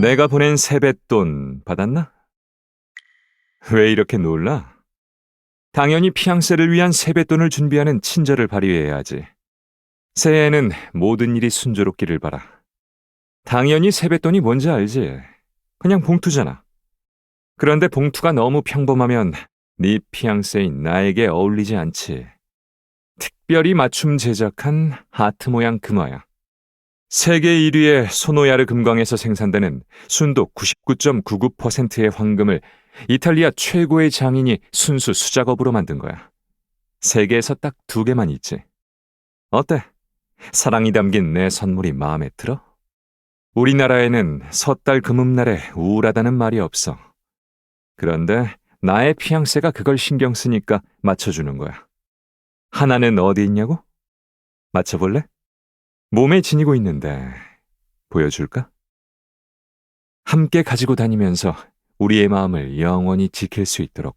내가 보낸 세뱃돈 받았나? 왜 이렇게 놀라? 당연히 피앙세를 위한 세뱃돈을 준비하는 친절을 발휘해야지. 새해에는 모든 일이 순조롭기를 바라. 당연히 세뱃돈이 뭔지 알지. 그냥 봉투잖아. 그런데 봉투가 너무 평범하면 네 피앙세인 나에게 어울리지 않지. 특별히 맞춤 제작한 하트 모양 금화야. 세계 1위의 소노야르 금광에서 생산되는 순도 99.99%의 황금을 이탈리아 최고의 장인이 순수 수작업으로 만든 거야. 세계에서 딱 두 개만 있지. 어때? 사랑이 담긴 내 선물이 마음에 들어? 우리나라에는 섣달 금음날에 우울하다는 말이 없어. 그런데 나의 피앙세가 그걸 신경 쓰니까 맞춰주는 거야. 하나는 어디 있냐고? 맞춰볼래? 몸에 지니고 있는데 보여줄까? 함께 가지고 다니면서 우리의 마음을 영원히 지킬 수 있도록